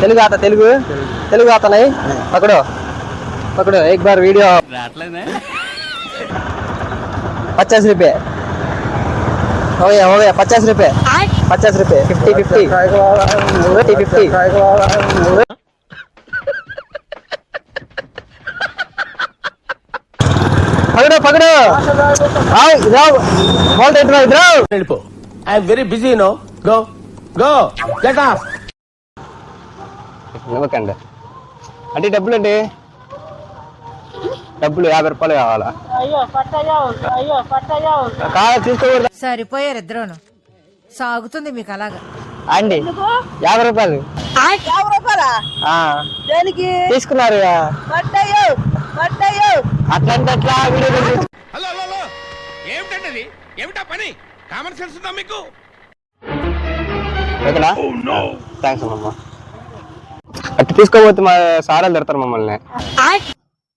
తెలుగు ఆత తెలుగు? తెలుగు ఆతనాయి పకడో పకడో ఎక్ బార్ వీడియో. పచ్చాస్ రూపే ఓకే ఓకే పచ్చాస్ రూపే పచాస్ రూపాయ. Fifty fifty. Fifty fifty. పగడు పగడు వెళ్ళిపో. I'm very busy no. Go go. Get off. ఇవ్వకండి. అంటే డబ్బులు అండి డబ్బులు యాభై రూపాయలు కావాలా? కావాలి తీసుకోకూడదు. సరిపోయారు ఇద్దరును. సాగుతుంది మీకు అలాగా. అండి యాభై రూపాయలు. యాభై రూపాయలా? ఆ, దేనికి? తీసుకున్నారు పడ్డాయో అట్లా హలో హలో ఏమిటండి ఏమిటా పని? కామన్ సెన్స్ ఉందా మీకు? ఓకేనా? థ్యాంక్స్ అట్లా తీసుకోపోతే మా సారాలు తిడతారు మమ్మల్ని.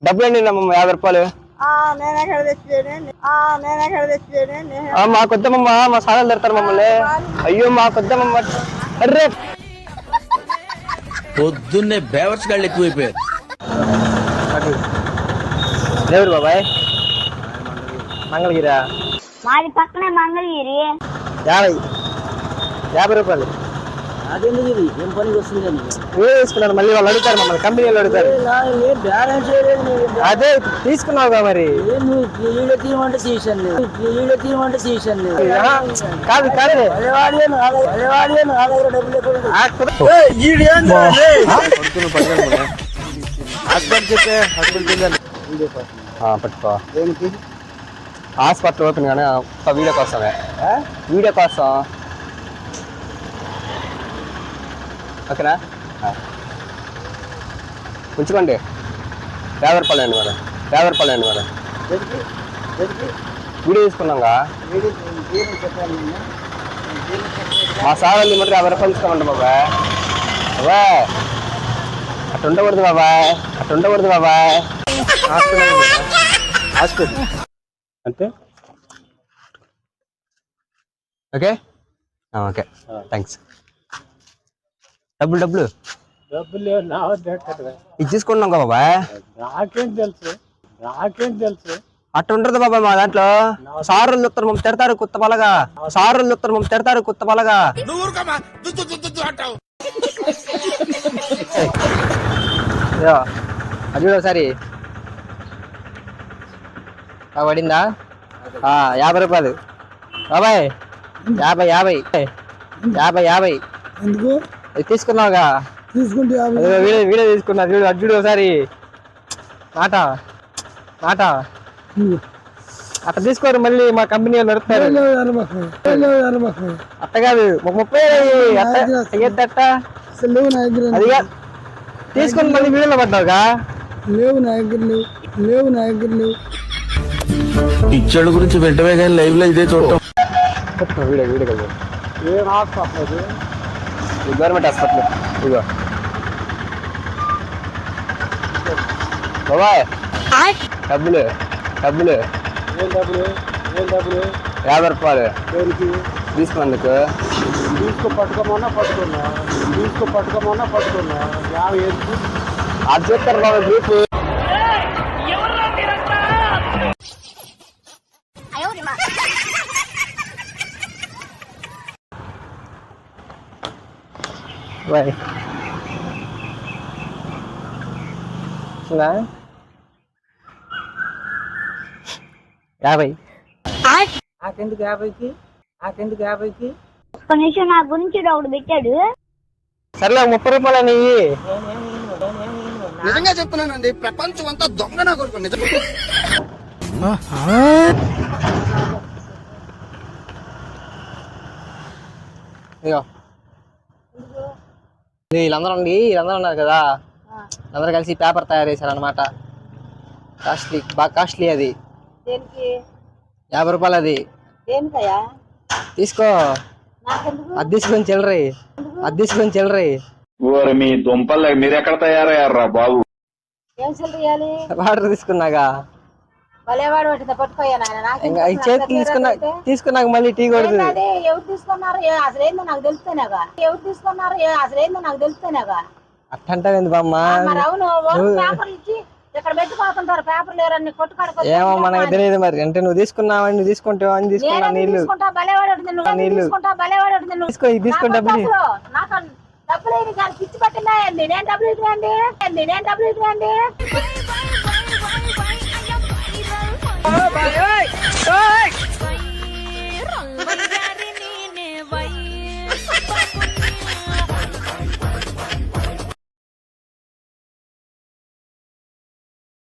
డబ్బులు అండి అమ్మమ్మ యాభై రూపాయలు. ఆ, మా సారాలు తిడతారు మమ్మల్ని. అయ్యో మా కొద్దమ్మమ్మ అర్రే. పొద్దున్నే బేవర్స్ గాళ్ళు ఎక్కువైపోయారు. దేవుడు బాబాయ్? మంగళగిరా? మాది పక్కనే మంగళగిరి. యాభై. యాభై రూపాయలు. అదెందుకు ఏం పనికి వస్తుంది నువ్వే తీసుకున్నాను మళ్ళీ వాళ్ళు అడుగుతారు మమ్మల్ని కంపెనీ వాళ్ళు అడుగుతారు. అదే తీసుకున్నావుగా మరి. కాదు కాదు. పట్టుకో. హాస్పిటల్ ఓపెన్ కానీ ఒక వీడియో కోసమే. వీడియో కోసం. ఓకేనా. ఉంచుకోండి. యాభై రూపాయలు అండి మరి యాభై రూపాయలు అండి మరి వీడియో తీసుకున్నాగా? మా సార్ వాళ్ళు మరి యాభై రూపాయలు తీసుకోమండి బాబాయ్. బాబాయ్. అట్లా ఉండకూడదు బాబాయ్. అట్లా ఉండకూడదు బాబాయ్. హాస్పిటల్ హాస్పిటల్ అంతే? ఓకే? ఓకే. థ్యాంక్స్ డబ్బులు డబ్బులు. డబ్బులు నా కదా. బాబాయ్? నాకేం తెలుసు నాకేం తెలుసు. అట్లా ఉండదు బాబాయ్ మా దాంట్లో. సారులు ఉత్తరం మమ్మల్ని తిడతారు కుత్త పలగా. సారులు ఉత్తరం మమ్మల్ని తిడతారు కుత్త పలగా. అది చూడు ఒకసారి. ఆ, పడిందా? ఆ, యాభై రూపాయలు. బాబాయ్ యాభై యాభై. యాభై యాభై. ఎందుకు? తీసుకున్నావుగా? తీసుకుంటే అదిగో వీడియో వీడియో తీసుకున్నా. చూడు అది చూడు ఒకసారి మాట మాట అట్లా తీసుకోరు మళ్ళీ మా కంపెనీ వాళ్ళు నడుపుతారు. అట్ట కాదు ఒక ముప్పై అట్ట అయ్యేది అట్ట అసలు లేవు నా దగ్గర అది కాదు. తీసుకొని మళ్ళీ వీడియోలో పడ్డావుగా? లేవు నా దగ్గర లేవు. లేవు నా దగ్గర లేవు. పిచ్చోళ్ళ గురించి వెంటనే కానీ లైవ్లో ఇదే చూడటం. Video video. కదా ఏం ఇది గవర్నమెంట్ హాస్పిటల్. ఇదిగో. బాబాయ్. డబ్బులు డబ్బులు. ఏం డబ్బులు ఏం డబ్బులు? యాభై రూపాయలు. తీసుకున్నందుకు. తీసుకో పట్టుకోమన్నా పట్టుకున్నా. తీసుకో పట్టుకోమన్నా పట్టుకున్నా. యాభై ఎందుకు అది చూస్తారు బాబా గ్రూప్. బాయ్ యాభై. నాకెందుకు యాభైకి? నాకెందుకు యాభైకి? ఒక్క నిమిషం నా గురించి ఒకడు పెట్టాడు. సర్లే ముప్పై రూపాయలు నెయ్యి నిజంగా చెప్తున్నానండి ప్రపంచం అంతా దొంగ నా కొడుకు నిజం. ఇగో. వీళ్ళందరూ ఉండి వీళ్ళందరూ ఉన్నారు కదా? అందరూ కలిసి పేపర్ తయారు చేశారు అనమాట కాస్ట్లీ బాగా కాస్ట్లీ అది. యాభై రూపాయలు అది. తీసుకో. అది తీసుకొని చిల్లరి. అది తీసుకొని చిల్లరి. మీ దుంపలు మీరెక్కడ తయారయ్యారా బాబు? వాటర్ తీసుకున్నాగా. భలేవాడు వాటితో పట్టుకోయా నాయన నాకు చేతి తీసుకున్నా తీసుకున్నాక మళ్ళీ టీ కొడుతుంది. ఎవరు తీసుకున్నారు? అసలు ఏందో నాకు తెలుస్తేనేగా ఎవరు తీసుకున్నారు? అసలు ఏందో నాకు తెలుస్తేనేగా అట్టంటావేంది బామ్మ? అవును పేపర్లు ఇచ్చి ఇక్కడ పెట్టుకోతుంటారు పేపర్ లేరని కొట్టుకాడుకో ఏమో మనకు తెలియదు మరి. అంటే నువ్వు తీసుకున్నావని నువ్వు తీసుకుంటావు అని తీసుకున్నా నీళ్ళు. తీసుకుంటా బలేవాడు నువ్వు నీళ్ళు. తీసుకుంటా బలేవాడు నువ్వు తీసుకో ఇది తీసుకో నాకు డబ్బులు ఏమి కాదు. పిచ్చి పట్టిందా నేను డబ్బులు ఇవ్వండి నేను డబ్బులు ఇవ్వండి ભાઈ